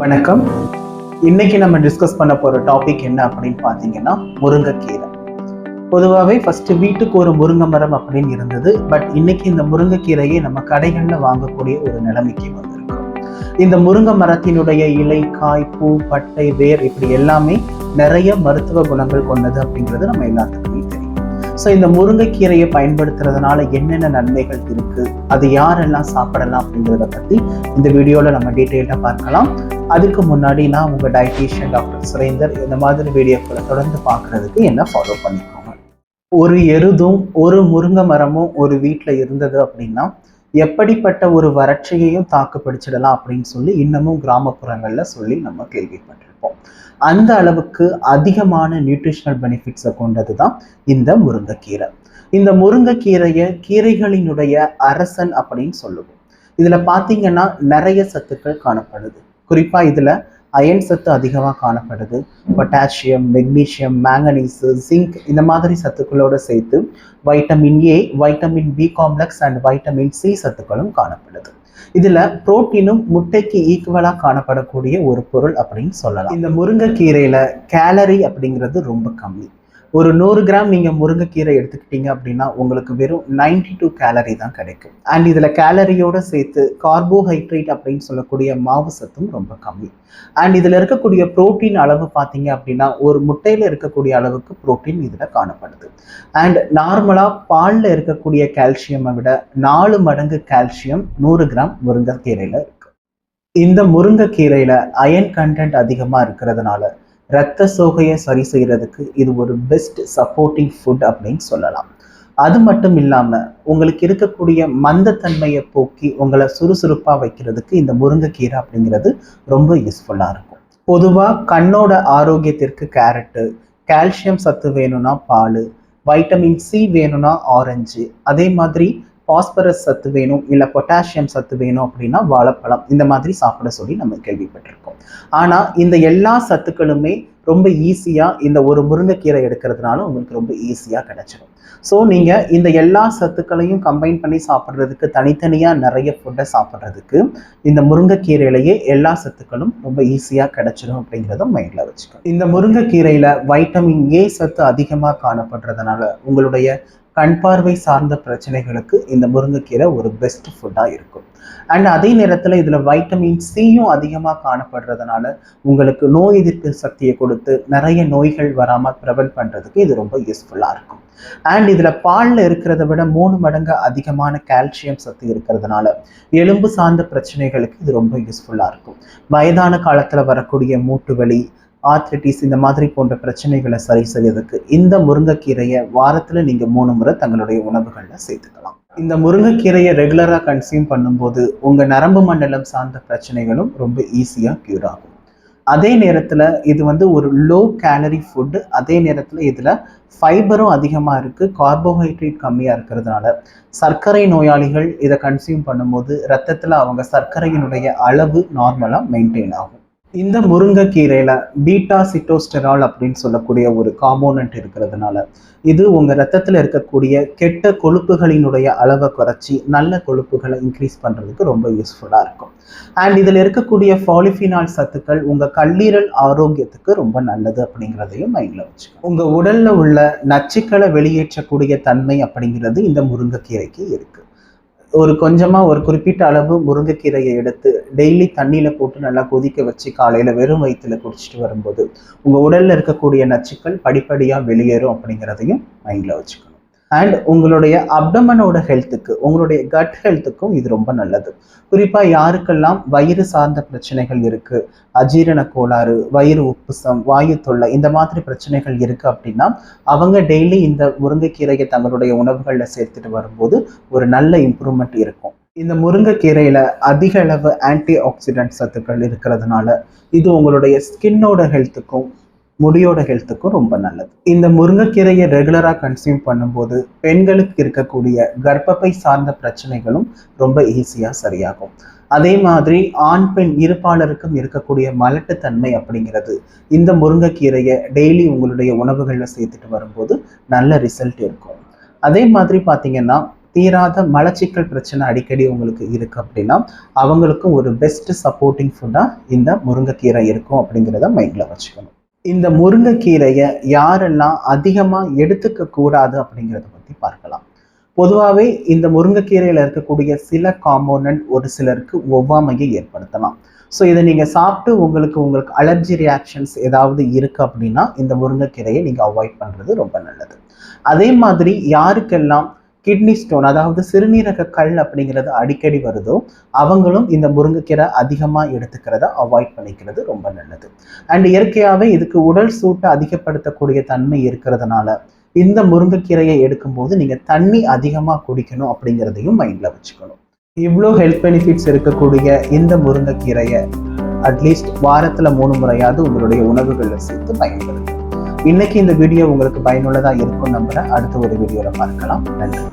வணக்கம். இன்னைக்கு நம்ம டிஸ்கஸ் பண்ண போற டாபிக் என்ன அப்படின்னு பார்த்தீங்கன்னா முருங்கைக்கீரை. பொதுவாகவே ஃபர்ஸ்ட் வீட்டுக்கு ஒரு முருங்கை மரம் அப்படின்னு இருந்தது. பட் இன்னைக்கு இந்த முருங்கைக்கீரையை நம்ம கடைகளில் வாங்கக்கூடிய ஒரு நிலைமைக்கு வந்திருக்கோம். இந்த முருங்கை மரத்தினுடைய இலை காய் பூ பட்டை வேர் இப்படி எல்லாமே நிறைய மருத்துவ குணங்கள் கொண்டது அப்படிங்கிறது நம்ம எல்லாத்துக்குமே ஸோ இந்த முருங்கைக்கீரையை பயன்படுத்துறதுனால என்னென்ன நன்மைகள் இருக்கு? அது யாரெல்லாம் சாப்பிடலாம் அப்படிங்கிறத பத்தி இந்த வீடியோல நம்ம டீட்டெயிலாக பார்க்கலாம். அதுக்கு முன்னாடி நான் உங்க டயட்டீஷியன் டாக்டர் சுரேந்தர். இந்த மாதிரி வீடியோக்களை தொடர்ந்து பார்க்குறதுக்கு என்ன ஃபாலோ பண்ணிக்கோங்க. ஒரு எருதும் ஒரு முருங்கை மரமும் ஒரு வீட்டில் இருந்தது அப்படின்னா எப்படிப்பட்ட ஒரு வறட்சியையும் தாக்கு பிடிச்சிடலாம் அப்படின்னு சொல்லி இன்னமும் கிராமப்புறங்கள்ல சொல்லி நம்ம கேள்விப்பட்டிருப்போம். அந்த அளவுக்கு அதிகமான நியூட்ரிஷனல் பெனிஃபிட்ஸை கொண்டது தான் இந்த முருங்கைக்கீரை. இந்த முருங்கைக்கீரையை கீரைகளினுடைய அரசன் அப்படின்னு சொல்லுவோம். இதுல பார்த்தீங்கன்னா நிறைய சத்துக்கள் காணப்படுது. குறிப்பா இதுல அயன் சத்து அதிகமாக காணப்படுது. பொட்டாசியம் மெக்னீசியம் மேங்கனீஸு ஜிங்க் இந்த மாதிரி சத்துக்களோட சேர்த்து vitamin A vitamin B complex and vitamin C சத்துக்களும் காணப்படுது. இதுல புரோட்டீனும் முட்டைக்கு ஈக்குவலா காணப்படக்கூடிய ஒரு பொருள் அப்படின்னு சொல்லலாம். இந்த முருங்கைக்கீரையில கேலரி அப்படிங்கிறது ரொம்ப கம்மி. ஒரு நூறு கிராம் நீங்க முருங்கைக்கீரை எடுத்துக்கிட்டீங்க அப்படின்னா உங்களுக்கு வெறும் 92 டூ கேலரி தான் கிடைக்கும். அண்ட் இதுல கேலரியோட சேர்த்து கார்போஹைட்ரேட் அப்படின்னு சொல்லக்கூடிய மாவு சத்தும் ரொம்ப கம்மி. அண்ட் இதுல இருக்கக்கூடிய புரோட்டீன் அளவு பார்த்தீங்க அப்படின்னா ஒரு முட்டையில இருக்கக்கூடிய அளவுக்கு புரோட்டீன் இதுல காணப்படுது. அண்ட் நார்மலா பால்ல இருக்கக்கூடிய கால்சியமை விட நாலு மடங்கு கால்சியம் நூறு கிராம் முருங்கைக்கீரையில இருக்கு. இந்த முருங்கைக்கீரையில அயன் கண்டென்ட் அதிகமா இருக்கிறதுனால இரத்த சோகையை சரி செய்கிறதுக்கு இது ஒரு பெஸ்ட் சப்போர்ட்டிங் ஃபுட் அப்படின்னு சொல்லலாம். அது மட்டும் இல்லாமல் உங்களுக்கு இருக்கக்கூடிய மந்தத்தன்மையை போக்கி உங்களை சுறுசுறுப்பாக வைக்கிறதுக்கு இந்த முருங்கைக்கீரை அப்படிங்கிறது ரொம்ப யூஸ்ஃபுல்லாக இருக்கும். பொதுவாக கண்ணோட ஆரோக்கியத்திற்கு கேரட்டு கால்சியம் சத்து வேணும்னா பால் வைட்டமின் சி வேணும்னா ஆரஞ்சு அதே மாதிரி பாஸ்பரஸ் சத்து வேணும் இல்லை பொட்டாசியம் சத்து வேணும் அப்படின்னா வாழைப்பழம். இந்த மாதிரி சாப்பிட சொல்லி நம்ம கேள்விப்பட்டிருக்கோம். ஆனால் இந்த எல்லா சத்துக்களுமே ரொம்ப ஈஸியாக இந்த ஒரு முருங்கைக்கீரை எடுக்கிறதுனால உங்களுக்கு ரொம்ப ஈஸியாக கிடைச்சிடும் ஸோ நீங்கள் இந்த எல்லா சத்துக்களையும் கம்பைன் பண்ணி சாப்பிட்றதுக்கு தனித்தனியாக நிறைய ஃபுட்டை சாப்பிட்றதுக்கு இந்த முருங்கைக்கீரையிலேயே எல்லா சத்துக்களும் ரொம்ப ஈஸியாக கிடைச்சிடும் அப்படிங்கிறத மைண்டில் வச்சுக்கணும் இந்த முருங்கைக்கீரையில் வைட்டமின் ஏ சத்து அதிகமாக காணப்படுறதுனால உங்களுடைய கண் பார்வை சார்ந்த பிரச்சனைகளுக்கு இந்த முருங்கைக்கீரை ஒரு பெஸ்ட் ஃபுட்டாக இருக்கும். அண்ட் அதே நேரத்தில் இதில் வைட்டமின் சியும் அதிகமாக காணப்படுறதுனால உங்களுக்கு நோய் எதிர்ப்பு சக்தியை கொடுத்து நிறைய நோய்கள் வராமல் ப்ரிவென்ட் பண்ணுறதுக்கு இது ரொம்ப யூஸ்ஃபுல்லாக இருக்கும். அண்ட் இதில் பாலில் இருக்கிறத விட மூணு மடங்கு அதிகமான கால்சியம் சத்து இருக்கிறதுனால எலும்பு சார்ந்த பிரச்சனைகளுக்கு இது ரொம்ப யூஸ்ஃபுல்லாக இருக்கும். வயதான காலத்தில் வரக்கூடிய மூட்டு வலி ஆர்த்ரிட்டிஸ் இந்த மாதிரி போன்ற பிரச்சனைகளை சரி செய்யறதுக்கு இந்த முருங்கைக்கீரையை வாரத்தில் நீங்கள் மூணு முறை தங்களுடைய உணவுகளில் சேர்த்துக்கலாம். இந்த முருங்கைக்கீரையை ரெகுலராக கன்சியூம் பண்ணும்போது உங்கள் நரம்பு மண்டலம் சார்ந்த பிரச்சனைகளும் ரொம்ப ஈஸியாக க்யூர் ஆகும். அதே நேரத்தில் இது வந்து ஒரு லோ கேலரி ஃபுட்டு அதே நேரத்தில் இதில் ஃபைபரும் அதிகமாக இருக்குது கார்போஹைட்ரேட் கம்மியாக இருக்கிறதுனால. சர்க்கரை நோயாளிகள் இதை கன்சியூம் பண்ணும்போது ரத்தத்தில் அவங்க சர்க்கரையினுடைய அளவு நார்மலாக மெயின்டைன் ஆகும். இந்த முருங்கைக்கீரையில பீட்டா சிட்டோஸ்டெரால் அப்படின்னு சொல்லக்கூடிய ஒரு காம்போனன்ட் இருக்கிறதுனால இது உங்க ரத்தத்தில் இருக்கக்கூடிய கெட்ட கொழுப்புகளினுடைய அளவை குறைச்சி நல்ல கொழுப்புகளை இன்க்ரீஸ் பண்றதுக்கு ரொம்ப யூஸ்ஃபுல்லா இருக்கும். அண்ட் இதில் இருக்கக்கூடிய ஃபாலிஃபினால் சத்துக்கள் உங்க கல்லீரல் ஆரோக்கியத்துக்கு ரொம்ப நல்லது அப்படிங்கிறதையும் மைண்ட்ல வச்சுக்கோங்க. உங்க உடல்ல உள்ள நச்சுக்களை வெளியேற்றக்கூடிய தன்மை அப்படிங்கிறது இந்த முருங்கைக்கீரைக்கு இருக்கு. ஒரு கொஞ்சமா ஒரு குறிப்பிட்ட அளவு முருங்கைக்கீரையை எடுத்து டெய்லி தண்ணியில போட்டு நல்லா கொதிக்க வச்சு காலையில வெறும் வயிற்றுல குடிச்சிட்டு வரும்போது உங்க உடல்ல இருக்கக்கூடிய நச்சுக்கள் படிப்படியா வெளியேறும் அப்படிங்கிறதையும் மைண்ட்ல வச்சுக்கணும். அண்ட் உங்களுடைய அப்டமனோட ஹெல்த்துக்கு உங்களுடைய கட் ஹெல்த்துக்கும் இது ரொம்ப நல்லது. குறிப்பாக யாருக்கெல்லாம் வயிறு சார்ந்த பிரச்சனைகள் இருக்குது அஜீரண கோளாறு வயிறு உப்புசம் வாயு தொல்லை இந்த மாதிரி பிரச்சனைகள் இருக்குது அப்படின்னா அவங்க டெய்லி இந்த முருங்கைக்கீரையை தங்களுடைய உணவுகளில் சேர்த்துட்டு வரும்போது ஒரு நல்ல இம்ப்ரூவ்மெண்ட் இருக்கும். இந்த முருங்கைக்கீரையில் அதிக அளவு ஆன்டி ஆக்சிடென்ட் சத்துக்கள் இருக்கிறதுனால இது உங்களுடைய ஸ்கின்னோட ஹெல்த்துக்கும் முடியோட ஹெல்த்துக்கும் ரொம்ப நல்லது. இந்த முருங்கைக்கீரையை ரெகுலராக கன்சியூம் பண்ணும்போது பெண்களுக்கு இருக்கக்கூடிய கர்ப்பப்பை சார்ந்த பிரச்சனைகளும் ரொம்ப ஈஸியாக சரியாகும். அதே மாதிரி ஆண் பெண் இருப்பாளருக்கும் இருக்கக்கூடிய மலட்டுத்தன்மை அப்படிங்கிறது இந்த முருங்கைக்கீரையை டெய்லி உங்களுடைய உணவுகளில் சேர்த்துட்டு வரும்போது நல்ல ரிசல்ட் இருக்கும். அதே மாதிரி பார்த்தீங்கன்னா தீராத மலச்சிக்கல் பிரச்சனை அடிக்கடி உங்களுக்கு இருக்கு அப்படின்னா அவங்களுக்கும் ஒரு பெஸ்ட் சப்போர்ட்டிங் ஃபுட்டாக இந்த முருங்கைக்கீரை இருக்கும் அப்படிங்கிறத மைண்டில் வச்சுக்கணும். இந்த முருங்கைக்கீரையை யாரெல்லாம் அதிகமாக எடுத்துக்க கூடாது அப்படிங்கிறத பற்றி பார்க்கலாம். பொதுவாகவே இந்த முருங்கைக்கீரையில் இருக்கக்கூடிய சில காம்போனன்ட் ஒரு சிலருக்கு ஒவ்வாமையை ஏற்படுத்தலாம். ஸோ இதை நீங்கள் சாப்பிட்டு உங்களுக்கு உங்களுக்கு அலர்ஜி ரியாக்ஷன்ஸ் ஏதாவது இருக்குது அப்படின்னா இந்த முருங்கைக்கீரையை நீங்கள் அவாய்ட் பண்ணுறது ரொம்ப நல்லது. அதே மாதிரி யாருக்கெல்லாம் கிட்னி ஸ்டோன் அதாவது சிறுநீரக கல் அப்படிங்கிறது அடிக்கடி வருதோ அவங்களும் இந்த முருங்கைக்கீரை அதிகமாக எடுத்துக்கிறத அவாய்ட் பண்ணிக்கிறது ரொம்ப நல்லது. அண்ட் இயற்கையாகவே இதுக்கு உடல் சூட்டை அதிகப்படுத்தக்கூடிய தன்மை இருக்கிறதுனால இந்த முருங்கைக்கீரையை எடுக்கும்போது நீங்கள் தண்ணி அதிகமாக குடிக்கணும் அப்படிங்கிறதையும் மைண்டில் வச்சுக்கணும். இவ்வளோ ஹெல்த் பெனிஃபிட்ஸ் இருக்கக்கூடிய இந்த முருங்கைக்கீரையை அட்லீஸ்ட் வாரத்தில் மூணு முறையாவது உங்களுடைய உணவுகளில் சேர்த்து பயன்படுத்தும் இன்னைக்கு இந்த வீடியோ உங்களுக்கு பயனுள்ளதாக இருக்கும் நம்புகிறேன் அடுத்த ஒரு வீடியோவில் பார்க்கலாம். நன்றி.